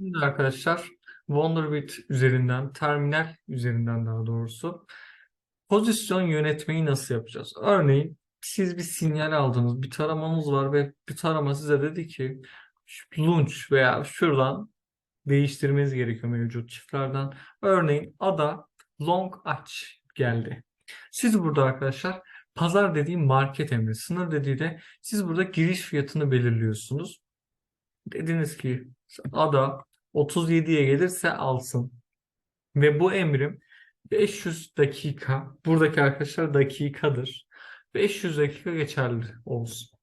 Şimdi arkadaşlar Wonderbit üzerinden, terminal üzerinden daha doğrusu pozisyon yönetmeyi nasıl yapacağız? Örneğin siz bir sinyal aldınız, bir taramanız var ve bir tarama size dedi ki launch veya şuradan değiştirmeniz gerekiyor mevcut çiftlerden. Örneğin ada long aç geldi. Siz burada arkadaşlar pazar dediği market emri, sınır dediği de siz burada giriş fiyatını belirliyorsunuz. Dediniz ki ada 37'ye gelirse alsın. Ve bu emrim 500 dakika, buradaki arkadaşlar dakikadır. 500 dakika geçerli olsun.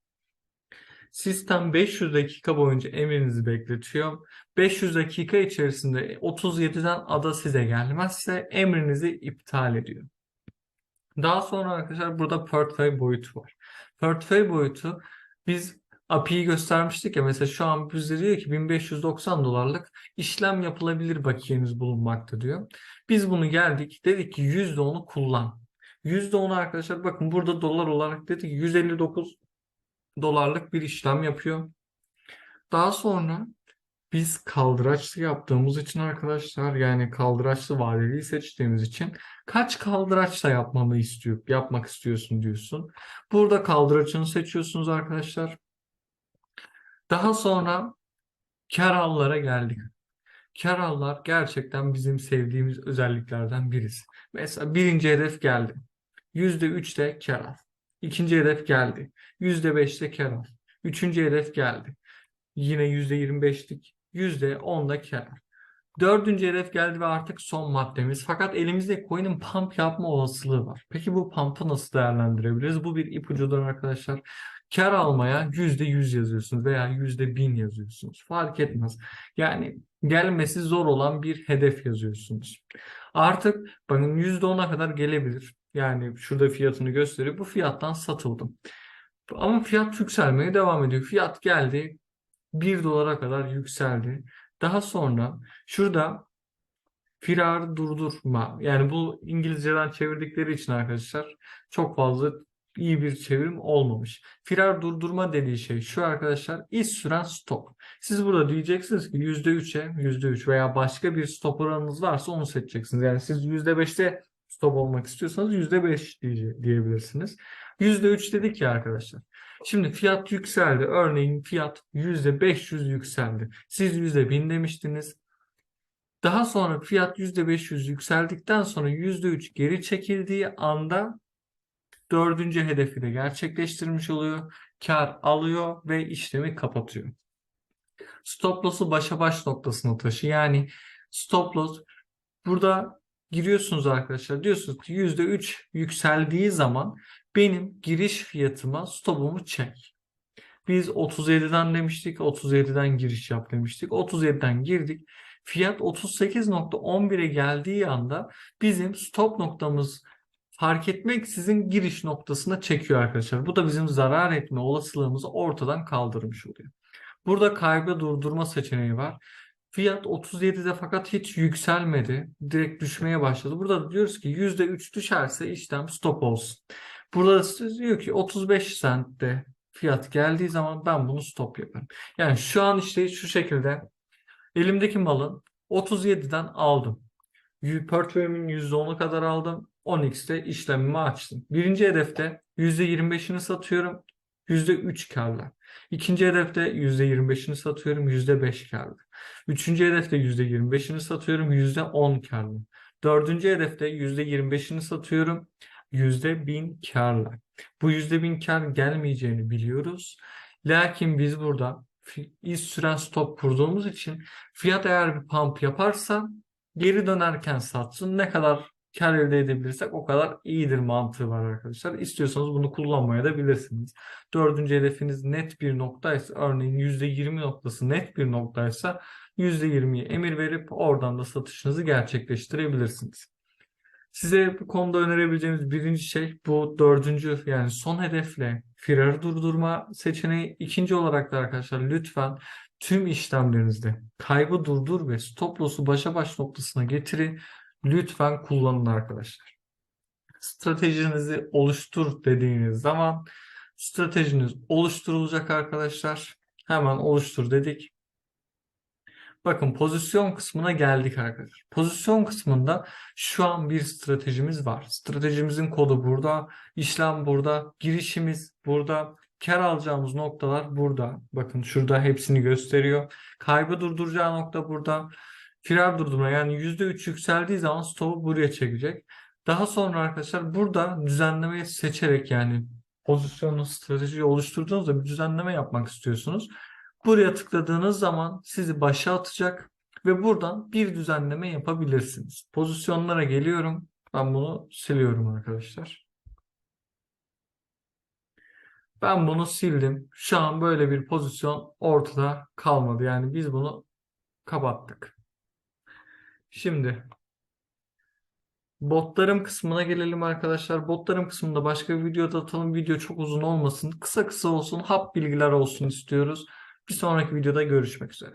Sistem 500 dakika boyunca emrinizi bekletiyor. 500 dakika içerisinde 37'den ada size gelmezse emrinizi iptal ediyor. Daha sonra arkadaşlar burada portföy boyutu var. Portföy boyutu biz API'yi göstermiştik ya mesela şu an bize diyor ki 1590 dolarlık işlem yapılabilir bakiyeniz bulunmakta diyor. Biz bunu geldik dedik ki %10'u kullan. %10'u arkadaşlar bakın burada dolar olarak dedik ki 159 dolarlık bir işlem yapıyor. Daha sonra biz kaldıraçlı yaptığımız için arkadaşlar yani kaldıraçlı vadeliyi seçtiğimiz için kaç kaldıraçla yapmamı istiyor, yapmak istiyorsun diyorsun. Burada kaldıraçını seçiyorsunuz arkadaşlar. Daha sonra kar allara geldik. Kar allar gerçekten bizim sevdiğimiz özelliklerden birisi. Mesela birinci hedef geldi. %3'te kar al. İkinci hedef geldi. %5'te kar al. Üçüncü hedef geldi. Yine %25'lik. %10'da kar al. Dördüncü hedef geldi ve artık son maddemiz. Fakat elimizde coin'in pump yapma olasılığı var. Peki bu pump'ı nasıl değerlendirebiliriz? Bu bir ipucudur arkadaşlar. Kar almaya %100 yazıyorsunuz veya %1000 yazıyorsunuz. Fark etmez. Yani gelmesi zor olan bir hedef yazıyorsunuz. Artık bakın %10'a kadar gelebilir. Yani şurada fiyatını gösteriyor. Bu fiyattan satıldım. Ama fiyat yükselmeye devam ediyor. Fiyat geldi 1 dolara kadar yükseldi. Daha sonra şurada firar durdurma yani bu İngilizceden çevirdikleri için arkadaşlar çok fazla iyi bir çevirim olmamış. Firar durdurma dediği şey şu arkadaşlar iz süren stop. Siz burada diyeceksiniz ki %3'e %3 veya başka bir stop oranınız varsa onu seçeceksiniz. Yani siz %5'te stop olmak istiyorsanız %5 diye, diyebilirsiniz. %3 dedik ya arkadaşlar. Şimdi fiyat yükseldi. Örneğin fiyat %500 yükseldi. Siz %1000 demiştiniz. Daha sonra fiyat %500 yükseldikten sonra %3 geri çekildiği anda dördüncü hedefi de gerçekleştirmiş oluyor. Kar alıyor ve işlemi kapatıyor. Stop loss'u başa baş noktasına taşı. Yani stop loss burada giriyorsunuz arkadaşlar. Diyorsunuz ki %3 yükseldiği zaman benim giriş fiyatıma stopumu çek. Biz 37'den demiştik. 37'den giriş yap demiştik. 37'den girdik. Fiyat 38.11'e geldiği anda bizim stop noktamız fark etmeksizin giriş noktasına çekiyor arkadaşlar. Bu da bizim zarar etme olasılığımızı ortadan kaldırmış oluyor. Burada kaybı durdurma seçeneği var. Fiyat 37'de fakat hiç yükselmedi. Direkt düşmeye başladı. Burada da diyoruz ki %3 düşerse işlem stop olsun. Burada da diyor ki 35 centte fiyat geldiği zaman ben bunu stop yaparım. Yani şu an işte şu şekilde elimdeki malın 37'den aldım. Portföyümün %10'u kadar aldım. 10x'te işlemimi açtım. Birinci hedefte %25'ini satıyorum. %3 karla. İkinci hedefte %25'ini satıyorum. %5 karla. Üçüncü hedefte %25'ini satıyorum. %10 karla. Dördüncü hedefte %25'ini satıyorum. %1000 karla. Bu %1000 kar gelmeyeceğini biliyoruz. Lakin biz burada iz süren stop kurduğumuz için fiyat eğer bir pump yaparsa geri dönerken satsın. Ne kadar kar elde edebilirsek o kadar iyidir mantığı var arkadaşlar. İstiyorsanız bunu kullanmaya da bilirsiniz. Dördüncü hedefiniz net bir noktaysa örneğin %20 noktası net bir noktaysa %20'ye emir verip oradan da satışınızı gerçekleştirebilirsiniz. Size bu konuda önerebileceğimiz birinci şey bu dördüncü yani son hedefle firarı durdurma seçeneği. İkinci olarak da arkadaşlar lütfen tüm işlemlerinizde kaybı durdur ve stop loss'u başa baş noktasına getirin. Lütfen kullanın arkadaşlar. Stratejinizi oluştur dediğiniz zaman stratejiniz oluşturulacak arkadaşlar. Hemen oluştur dedik. Bakın pozisyon kısmına geldik arkadaşlar. Pozisyon kısmında şu an bir stratejimiz var. Stratejimizin kodu burada, işlem burada, girişimiz burada, kar alacağımız noktalar burada. Bakın şurada hepsini gösteriyor. Kaybı durduracağı nokta burada. Firar durdurma yani %3 yükseldiği zaman stopu buraya çekecek. Daha sonra arkadaşlar burada düzenlemeyi seçerek yani pozisyonu strateji oluşturduğunuzda bir düzenleme yapmak istiyorsunuz. Buraya tıkladığınız zaman sizi başa atacak ve buradan bir düzenleme yapabilirsiniz. Pozisyonlara geliyorum. Ben bunu siliyorum arkadaşlar. Ben bunu sildim. Şu an böyle bir pozisyon ortada kalmadı. Yani biz bunu kapattık. Şimdi botlarım kısmına gelelim arkadaşlar. Botlarım kısmında başka bir videoda atalım. Video çok uzun olmasın. Kısa kısa olsun. Hap bilgiler olsun istiyoruz. Bir sonraki videoda görüşmek üzere.